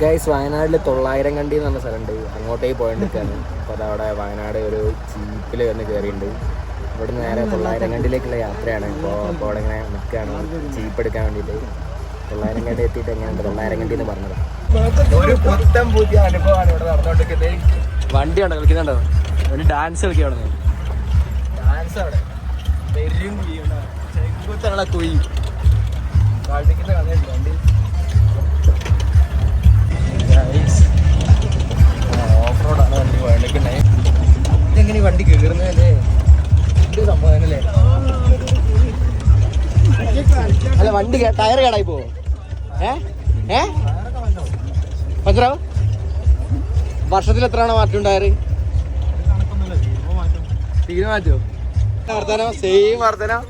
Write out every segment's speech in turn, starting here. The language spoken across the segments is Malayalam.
ഗൈസ് വയനാട്ടിൽ തൊള്ളായിരം കണ്ടി എന്ന് പറഞ്ഞ സ്ഥലമുണ്ട്. അങ്ങോട്ടേക്ക് പോയിട്ടാണ് അപ്പോൾ അതവിടെ വയനാട് ഒരു ജീപ്പിൽ വന്ന് കയറിയിട്ടുണ്ട് ഇവിടെ നിന്ന് നേരെ തൊള്ളായിരം കണ്ടിയിലേക്കുള്ള യാത്രയാണ്. ഇപ്പോൾ അപ്പോൾ അവിടെ ഇങ്ങനെ നിൽക്കുകയാണ് ജീപ്പ് എടുക്കാൻ വേണ്ടിയിട്ട്. തൊള്ളായിരം കണ്ടി എത്തിയിട്ട് എങ്ങനെയുണ്ട്? തൊള്ളായിരം കണ്ടി എന്ന് പറഞ്ഞത്. ഒരു പുത്തം പുതിയ അനുഭവമാണ് ഇവിടെ നടന്നുകൊണ്ടിരിക്കുന്നത്. വണ്ടി ഉണ്ടോ കളിക്കുന്നുണ്ടോ? ഒരു ഡാൻസ് കളിക്കുകയാണ് ഡാൻസ് അവിടെ. പെരും ചെങ്കുത്തുള്ള കുഴി. അല്ല വണ്ടി ടയർ കേടായി പോവോ? ഏ? വർഷത്തിൽ എത്രയാണ് മാറ്റം ടയർ തീരെ മാറ്റോ? വർത്തനം സെയിം വർത്തനം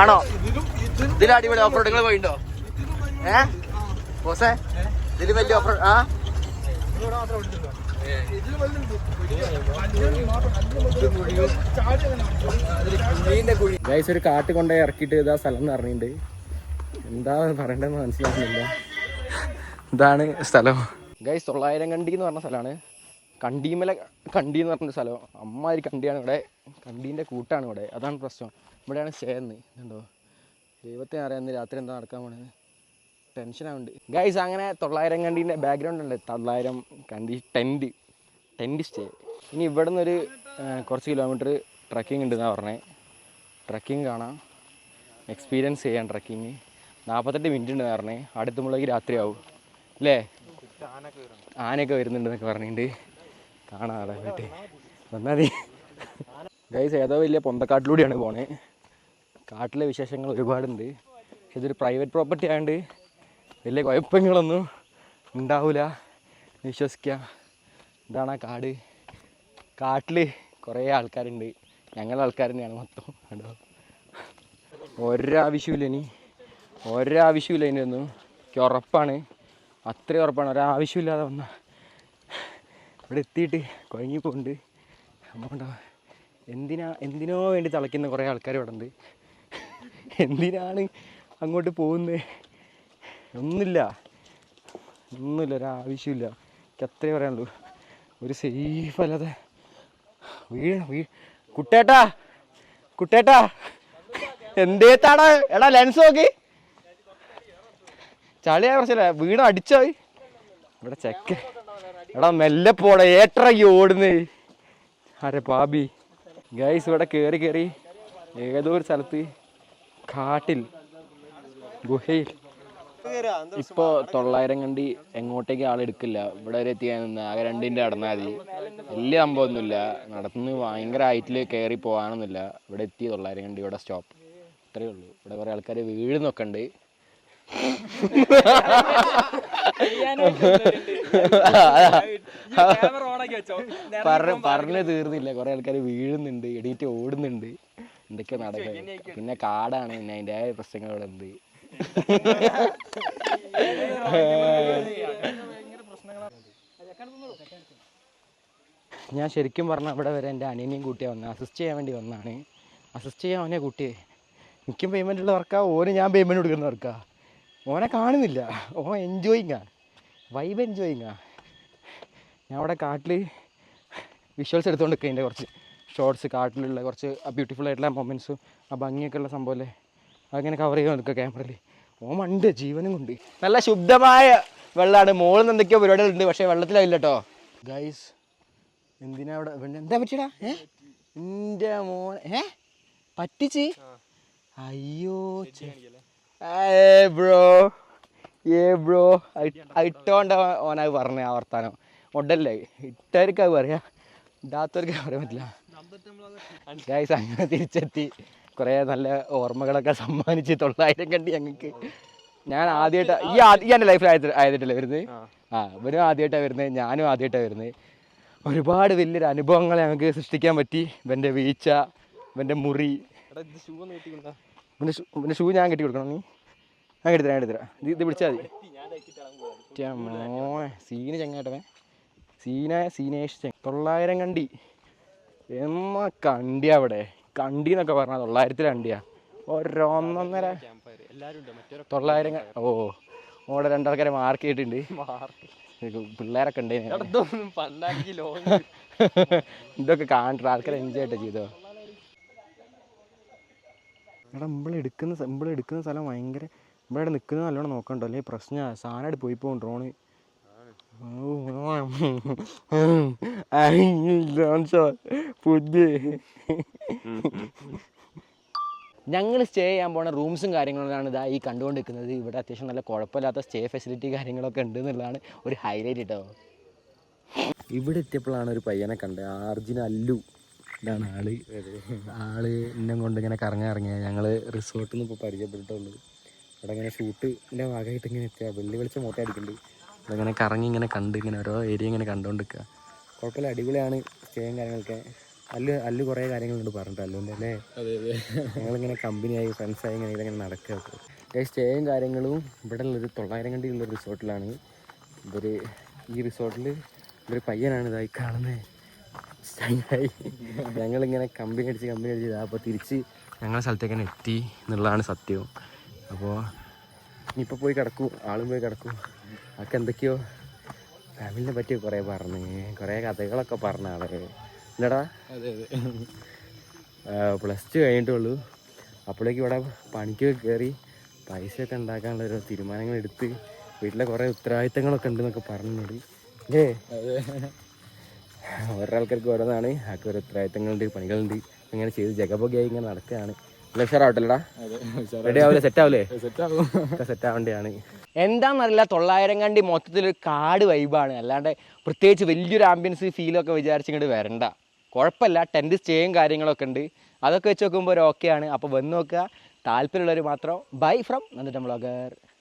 ആണോ? ഇതിൽ അടിപൊളി ഓഫ് റോഡുകൾ പോയിണ്ടോ? ഏ? ബോസേ ഇതിൽ വലിയ ഓഫ് റോഡ് ആ? ഗൈസ് ഒരു കാട്ട് കൊണ്ടുപോയി ഇറക്കിയിട്ട് ഇതാ സ്ഥലം എന്ന് പറഞ്ഞിട്ടുണ്ട്. എന്താ പറയണ്ടെന്ന് മനസ്സിലാക്കുന്നില്ല ഇതാണ് സ്ഥലം. ഗൈസ് തൊള്ളായിരം കണ്ടി എന്ന് പറഞ്ഞ സ്ഥലമാണ്. കണ്ടീമല കണ്ടി എന്ന് പറഞ്ഞ സ്ഥലം. അമ്മാതിരി കണ്ടിയാണ് ഇവിടെ. കണ്ടീന്റെ കൂട്ടാണ് ഇവിടെ. അതാണ് പ്രശ്നം. ഇവിടെയാണ് ചേർന്ന് ഇതുണ്ടോ ദൈവത്തെ അറിയാമെന്ന് രാത്രി എന്താ നടക്കാൻ പോണത് ടെൻഷനാവുണ്ട് ഗൈസ് അങ്ങനെ തൊള്ളായിരം കണ്ടീന്റെ ബാക്ക്ഗ്രൗണ്ട് ഉണ്ട്. തൊള്ളായിരം കണ്ടി ടെന്റ് ടെന്റ് സ്റ്റേ. ഇനി ഇവിടെ നിന്നൊരു കുറച്ച് കിലോമീറ്റർ ട്രക്കിംഗ് ഉണ്ടെന്നാണ് പറഞ്ഞത് ട്രക്കിംഗ് കാണാം. എക്സ്പീരിയൻസ് ചെയ്യാം ട്രക്കിങ് നാൽപ്പത്തെട്ട് മിനിറ്റ് ഉണ്ട് പറഞ്ഞേ. അടുത്തുമ്പോഴേക്ക് രാത്രിയാവും. അല്ലേ? ആനയൊക്കെ വരുന്നുണ്ടെന്നൊക്കെ പറഞ്ഞിട്ടുണ്ട്. കാണാം അവിടെ പോയിട്ട് വന്നാൽ ഗൈസ് ഏതോ വലിയ പൊന്തക്കാട്ടിലൂടെയാണ് പോണേ. കാട്ടിലെ വിശേഷങ്ങൾ ഒരുപാടുണ്ട്. പക്ഷെ ഇതൊരു പ്രൈവറ്റ് പ്രോപ്പർട്ടി ആയതുകൊണ്ട് വലിയ കുഴപ്പങ്ങളൊന്നും ഉണ്ടാവില്ല വിശ്വസിക്കാം. ഇതാണ് ആ കാട്. കാട്ടിൽ കുറേ ആൾക്കാരുണ്ട്. ഞങ്ങളെ ആൾക്കാർ തന്നെയാണ് മൊത്തം. കണ്ടോ? ഒരാവശ്യമില്ല ഇനി. ഒരാവശ്യമില്ല ഇതിനൊന്നും എനിക്ക് ഉറപ്പാണ്. അത്രയും ഉറപ്പാണ്. ഒരാവശ്യമില്ലാതെ വന്ന ഇവിടെ എത്തിയിട്ട് കുഴങ്ങിപ്പോണ്ട് നമ്മളുണ്ടോ എന്തിനാ എന്തിനോ വേണ്ടി തിളയ്ക്കുന്ന കുറേ ആൾക്കാർ ഇവിടെ ഉണ്ട്. എന്തിനാണ് അങ്ങോട്ട് പോകുന്നത്? ഒന്നുമില്ല. ഒന്നുമില്ല ഒരാവശ്യമില്ല എനിക്ക് അത്രേ പറയാനുള്ളൂ. ഒരു സേഫ് അല്ലാതെ. വീഴ വീ കുട്ടേട്ടാ കുട്ടേട്ടാ. എന്തേത്താടാ എടാ ലെൻസ് നോക്കി. ചളിയായ പ്രശ്നമില്ല വീണ് അടിച്ചോയി. ഇവിടെ ചെക്ക് എടാ മെല്ലെ പോടാ ഏട്ടറക്കി ഓടുന്നേ. അരെ പാബി ഗൈസ് ഇവിടെ കയറി കയറി ഏതോ ഒരു സ്ഥലത്ത് കാട്ടിൽ ഗുഹയിൽ. ഇപ്പോൾ തൊള്ളായിരം കണ്ടി എങ്ങോട്ടേക്ക് ആളെടുക്കില്ല ഇവിടെ വരെ എത്തിയാൽ നിന്ന് ആകെ രണ്ടിന്റെ നടന്നാൽ മതി. വലിയ സംഭവമൊന്നുമില്ല. നടന്ന് ഭയങ്കര ഹൈറ്റിൽ കയറി പോകാനൊന്നുമില്ല. ഇവിടെ എത്തി തൊള്ളായിരം കണ്ടി ഇവിടെ സ്റ്റോപ്പ്. അത്രയേ ഉള്ളൂ. ഇവിടെ കുറേ ആൾക്കാർ വീഴുന്നൊക്കെ ഉണ്ട് പറഞ്ഞ തീർന്നില്ല. കുറെ ആൾക്കാർ വീഴുന്നുണ്ട്. എടീറ്റ് ഓടുന്നുണ്ട്. എന്തൊക്കെ നടക്കുന്നത് പിന്നെ കാടാണ്. പിന്നെ അതിന്റെ പ്രശ്നങ്ങളുണ്ട് ഞാൻ ശരിക്കും പറഞ്ഞ ഇവിടെ വരെ എന്റെ അനിയനെയും കൂട്ടിയാ വന്നത് അസിസ്റ്റ് ചെയ്യാൻ വേണ്ടി വന്നാണ്. അസിസ്റ്റ് ചെയ്യാൻ അവനെ കൂട്ടി എനിക്കും പേയ്മെന്റ് ഉള്ള വർക്കാ ഓന് ഞാൻ പേയ്മെന്റ് കൊടുക്കുന്ന വർക്കാ ഓനെ കാണുന്നില്ല. ഓ എൻജോയിങ്ങാ വൈബ് എൻജോയിങ്ങാ ഞാൻ അവിടെ കാട്ടിൽ വിഷ്വൽസ് എടുത്തുകൊണ്ട് നിൽക്കുക കുറച്ച്. ഷോർട്സ് കാട്ടിലുള്ള കുറച്ച് ബ്യൂട്ടിഫുൾ ആയിട്ടുള്ള മൊമെന്റ്സും ആ ഭംഗിയൊക്കെ ഉള്ള സംഭവമല്ലേ അങ്ങനെ കവർ ചെയ്യാൻ നിൽക്കുക ക്യാമറയിൽ ഓ മണ്ട് ജീവനും കൊണ്ട്. നല്ല ശുദ്ധമായ വെള്ളമാണ് മുകളിൽ നിന്ന് എന്തൊക്കെയോ പരിപാടികളുണ്ട് പക്ഷേ വെള്ളത്തിലായില്ല കേട്ടോ ഗൈസ് എന്തിനാ അവിടെ എന്താ പറ്റിയടാ? ഏ? എന്റെ മോൻ ഏ? പറ്റിച്ച്? അയ്യോ ബ്രോ. ഏ ബ്രോ. ഇട്ടോണ്ട ഓനായി പറഞ്ഞ ആ വർത്താനം. ഉണ്ടല്ലേ ഇട്ടവർക്ക് അത് പറയാ. ഇടാത്തവർക്ക് പറയാൻ പറ്റില്ല. ഗൈസ് അങ്ങനെ തിരിച്ചെത്തി. കുറേ നല്ല ഓർമ്മകളൊക്കെ സമ്മാനിച്ച് തൊള്ളായിരം കണ്ടി ഞങ്ങൾക്ക് ഞാൻ ആദ്യമായിട്ട് ഈ ആദ്യം ഈ എന്റെ ലൈഫിൽ ആയത് ആയതിട്ടല്ലേ വരുന്നത്? ആ. ഇവനും ആദ്യമായിട്ടാണ് വരുന്നത്. ഞാനും ആദ്യമായിട്ടാണ് വരുന്നത്. ഒരുപാട് വലിയൊരു അനുഭവങ്ങൾ ഞങ്ങൾക്ക് സൃഷ്ടിക്കാൻ പറ്റി. ഇവന്റെ വീഴ്ച ഇവന്റെ മുറി. ഇവന്റെ ഷൂ ഞാൻ കെട്ടി കൊടുക്കണം നീ. ഞാൻ കെട്ടിത്തരാം ഞാൻ കെട്ടിത്തരാം ഇത് പിടിച്ചാൽ മതി. മോനെ. സീന് ചങ്ങാട്ടവേ സീന സീനേഷ് തൊള്ളായിരം കണ്ടി. എമ്മ കണ്ടി അവിടെ. കണ്ടി എന്നൊക്കെ പറഞ്ഞാൽ തൊള്ളായിരത്തിൽ കണ്ടിയാ ഒരൊന്നൊന്നര തൊള്ളായിരം ഓ ഓടെ രണ്ടാൾക്കാരെ മാർക്ക് ചെയ്തിട്ടുണ്ട്. പിള്ളേരൊക്കെ ഉണ്ട് ഇതൊക്കെ കാണിട്ട് ആൾക്കാരെ എൻജോയ് ആയിട്ട് ചെയ്തോ. എടാ നമ്മൾ എടുക്കുന്ന നമ്മൾ എടുക്കുന്ന സ്ഥലം ഭയങ്കര ഇവിടെ നിൽക്കുന്നത് നല്ലോണം നോക്കണ്ടോ? അല്ലെങ്കിൽ പ്രശ്നമാണ് സാധനമായിട്ട് പോയി പോകും ഡ്രോണ്. ഞങ്ങൾ സ്റ്റേ ചെയ്യാൻ പോണ റൂംസും കാര്യങ്ങളാണ് ഇതാ ഈ കണ്ടുകൊണ്ടിരിക്കുന്നത്. ഇവിടെ അത്യാവശ്യം നല്ല കുഴപ്പമില്ലാത്ത സ്റ്റേ ഫെസിലിറ്റി കാര്യങ്ങളൊക്കെ ഉണ്ട് എന്നുള്ളതാണ് ഒരു ഹൈലൈറ്റ് കേട്ടോ ഇവിടെ എത്തിയപ്പോഴാണ് ഒരു പയ്യനെ കണ്ടത്. ആർജിന അല്ലു. ഇതാണ് ആൾ. ആൾ എന്നെ കൊണ്ട് ഇങ്ങനെ കറങ്ങാൻ ഇറങ്ങിയ. ഞങ്ങൾ റിസോർട്ടിൽ നിന്ന് ഇപ്പോൾ പരിചയപ്പെട്ടിട്ടുള്ളൂ. അവിടെ ഇങ്ങനെ ഷൂട്ടിന്റെ ഭാഗമായിട്ട് ഇങ്ങനെ എത്തിയ വെള്ളി വെളിച്ചം മോട്ട ഇങ്ങനെ കറങ്ങി ഇങ്ങനെ കണ്ട് ഇങ്ങനെ ഓരോ ഏരിയ ഇങ്ങനെ കണ്ടുകൊണ്ട് നിൽക്കുക കുഴപ്പമില്ല അടിപൊളിയാണ് സ്റ്റേയും കാര്യങ്ങളൊക്കെ. അല്ല് അല്ല് കുറേ കാര്യങ്ങളുണ്ട് പറഞ്ഞിട്ട് അല്ലുണ്ട് അല്ലേ? ഞങ്ങളിങ്ങനെ കമ്പനിയായി ഫ്രണ്ട്സായി ഇങ്ങനെ ഇങ്ങനെ നടക്കുക സ്റ്റേയും കാര്യങ്ങളും ഇവിടെ ഉള്ളൊരു തൊള്ളായിരം കണ്ടി ഉള്ള റിസോർട്ടിലാണ്. ഇവർ ഈ റിസോർട്ടിൽ ഒരു പയ്യനാണ് ഇതായി കാണുന്നത് ഞങ്ങളിങ്ങനെ കമ്പനി അടിച്ച് കമ്പനി അടിച്ച് അപ്പോൾ തിരിച്ച് ഞങ്ങളുടെ സ്ഥലത്തേക്ക് തന്നെ എത്തി എന്നുള്ളതാണ് സത്യവും അപ്പോൾ ഇനിയിപ്പോൾ പോയി കിടക്കും ആളും പോയി കിടക്കൂ. അതൊക്കെ എന്തൊക്കെയോ ഫാമിലിനെ പറ്റി കുറേ പറഞ്ഞ് കുറേ കഥകളൊക്കെ പറഞ്ഞ ആളെ ഇല്ലടാ? പ്ലസ് ടു കഴിഞ്ഞിട്ടുള്ളൂ അപ്പോഴേക്കും ഇവിടെ പണിക്ക് കയറി പൈസയൊക്കെ ഉണ്ടാക്കാനുള്ള ഓരോ തീരുമാനങ്ങൾ എടുത്ത് വീട്ടിലെ കുറേ ഉത്തരവാദിത്തങ്ങളൊക്കെ ഉണ്ടെന്നൊക്കെ പറഞ്ഞത് ഏ ഓരോ ആൾക്കാർക്ക് ഓരോന്നാണ്. ആൾക്കൊരു ഉത്തരവാദിത്തങ്ങളുണ്ട് പണികളുണ്ട്. ഇങ്ങനെ ചെയ്ത് ജഗബൊക്കെയായി ഇങ്ങനെ നടക്കുകയാണ്. ഉഷാറാവട്ടല്ലടാ? അതെ റെഡി ആവില്ലേ സെറ്റ് ആവില്ലേ സെറ്റ് ആവേണ്ടതാണ് എന്താണെന്നറിയില്ല തൊള്ളായിരം കണ്ടി മൊത്തത്തിൽ ഒരു കാട് വൈബാണ് അല്ലാണ്ട് പ്രത്യേകിച്ച് വലിയൊരു ആംബിയൻസ് ഫീലൊക്കെ വിചാരിച്ചിങ്ങോട്ട് വരണ്ട. കുഴപ്പമില്ല ടെന്റ് സ്റ്റേയും കാര്യങ്ങളൊക്കെ ഉണ്ട്. അതൊക്കെ വെച്ച് നോക്കുമ്പോൾ ഒരു ഓക്കെയാണ് അപ്പോൾ വന്ന് നോക്കുക. താല്പര്യമുള്ളവർ മാത്രം ബൈ ഫ്രം നന്ദിട്ടം ബ്ലോഗർ